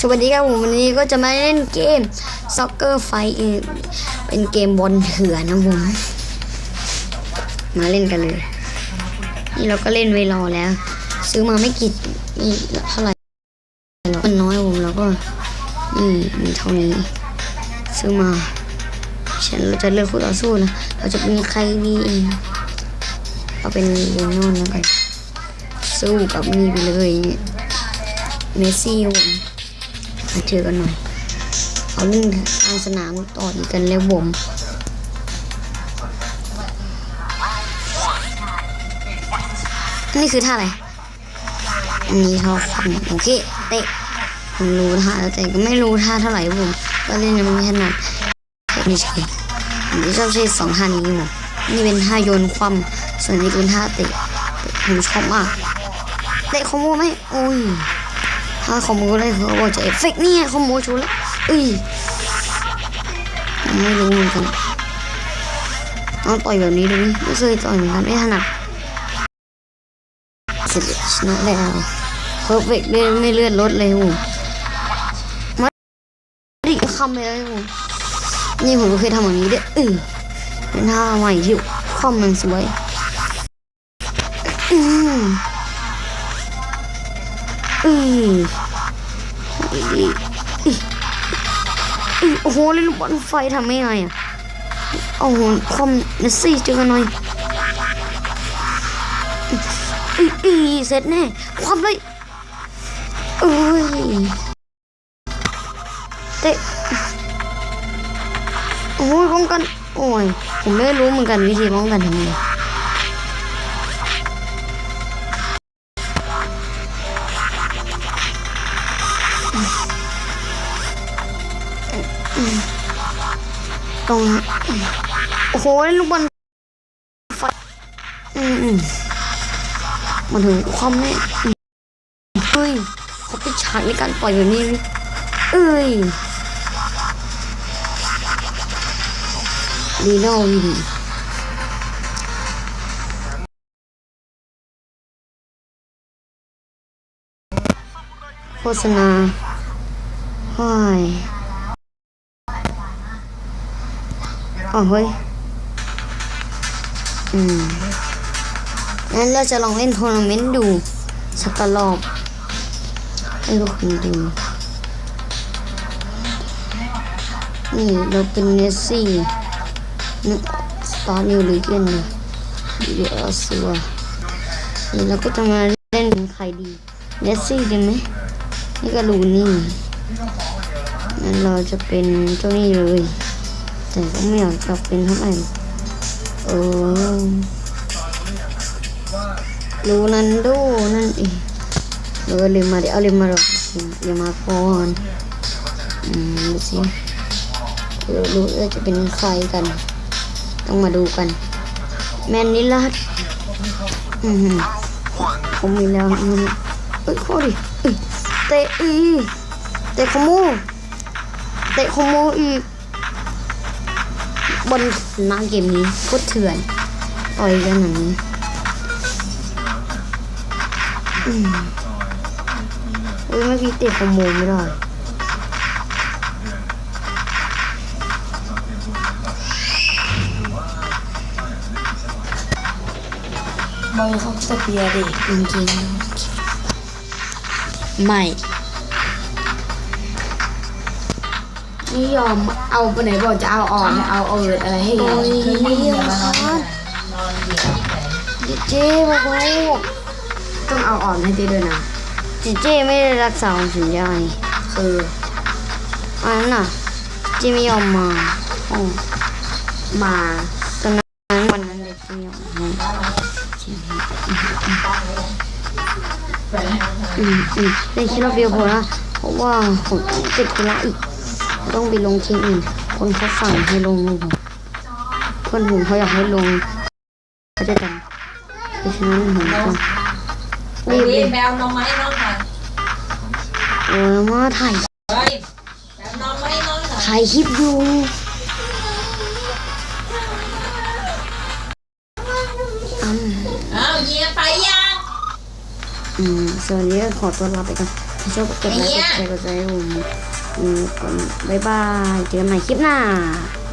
สวัสดีครับผมวันนี้ก็จะมาเล่นเกม Soccer Fight เองเป็นเกมบอลเถื่อนนะผม มาเล่นกันเลย นี่เราก็เล่นไว้รอแล้ว ซื้อมาไม่กี่นี่เท่าไหร่มันน้อยผมแล้วก็นี่มีเท่านี้ ซื้อมา ฉันเราจะเลือกคู่ต่อสู้นะเราจะเป็นใครดีเองเอาเป็นเลโน่แล้วกันสู้กับนี่ไปเลยเมสซี่ผม มาเจอกันหน่อย เอาเล่นทางสนามต่ออีกกันแล้วผมนนี้คือท่าอะไรอันนี้เขาฟันโอเคเตะผมรู้ท่าแล้วแต่ก็ไม่รู้ท่าเท่าไหร่ผมก็เล่นยังไม่ถนัดไม่ใช่ผมชอบใช้สองท่านี้ผมนี่เป็นท่าโยนคว่ำส่วนนี้เป็นท่าเตะผมชอบมากเตะคอมโบไหมโอ้ย ถ้าคอมโบได้เขาบอกจะเอฟเฟกต์นี่ไงคอมโบชูแล้วเอ้ยไม่รู้เหมือนกันต้องต่อยแบบนี้ดูนี่ไม่เคยต่อยเหมือนกันไม่ถนัดเสร็จชนะแล้วเพอร์เฟกต์ไม่ไม่เลื่อดลดเลยผมมาดิคำเลยผมนี่ผมก็เคยทำแบบนี้ด้วยเออเป็นท่าใหม่ที่คอมมันสวยอืม อืมดีดีอือโอ้โหเล่นลูกบอลไฟทำไม่ไงอะโอ้โหคอมเนสซี่เจอกันหน่อยอืออือเสร็จแน่ความเลยเอ้ยเตะโอ้ยป้องกัน โอ้ย ผมไม่รู้เหมือนกันวิธีป้องกันทำไง ตรงนะโอ้โหลูกบอลไฟอืมอืมมาถึงความแน่เฮ้ยเขาเป็นฉากในการปล่อยแบบนี้เอ้ยดีโน่วินโฆษณาห้ย อ๋อเฮ้ย อืมงั้นเราจะลองเล่นทัวร์นาเมนต์ดูสักรอบให้ทุกคนดู นี่เราเป็นเนสซี่นึกสตาร์นิวหรือเกนนะเดี๋ยวเอาสัวนี่เราก็จะมาเล่นเป็นใครดีเนสซี่ดีไหมนี่ก็ลูนี่งั้นเราจะเป็นเจ้านี่เลย แต่ก็ไม่อยากจะเป็นเท่าไหร่เออรูนันโดนั่นเองเออเลยมาเดี๋ยวเอาลยมาหรอกเดี๋ยวมาก่อนอืมดูสิเออรู้ว่าจะเป็นใครกัน ต้องมาดูกัน แมนนิลัดอืมผมมีแล้วมันเอ้ยข้อดิเอ้ยเตะอีเตะขโมยเตะขโมยอีก บนหน้าเกมนี้โคตรเถื่อนต่อยกันอย่างนี้อืมเอ้ยเมื่อกี้เตะขโมยไม่ได้บอยเขาสเปียร์ดิจริงไม่ นี่ยอมเอาไปไหนบอกจะเอาอ่อนเอาเอิดอะไรให้ๆโอ้ยคือไม่เยี่ยมยอมครับเจเจบอกว่าต้องเอาอ่อนให้เจด้วยนะเจเจไม่ได้รักษาความสัญญาไงคืออันนั้นน่ะเจไม่ยอมมาอ๋อมาตอนนั้นวันนั้นเด็กไม่ยอมมาอืมอืมได้คิดรอบเดียวพอละเพราะว่าผมติดธุระอีก ต้องไปลงทีมอื่นคนเขาสั่งให้ลงผมเพื่อนผมเขาอยากให้ลงเขาจะจำเพราะฉะนั้นผมก็รีบเลนี่ยแมวน้องไม้น้องค่ะเออมาถ่ายเฮ้ยแมวน้องไม้น้องค่ะถ่ายคลิปอยู่อืมอ้าวเยียไปยังอืมส่วนนี้ก็ขอตัวลาไปก่อนชอบกดไลค์กดแชร์กดไลค์ให้ผม อืมก่อนบ๊ายบายเจอกันใหม่คลิปหน้าบ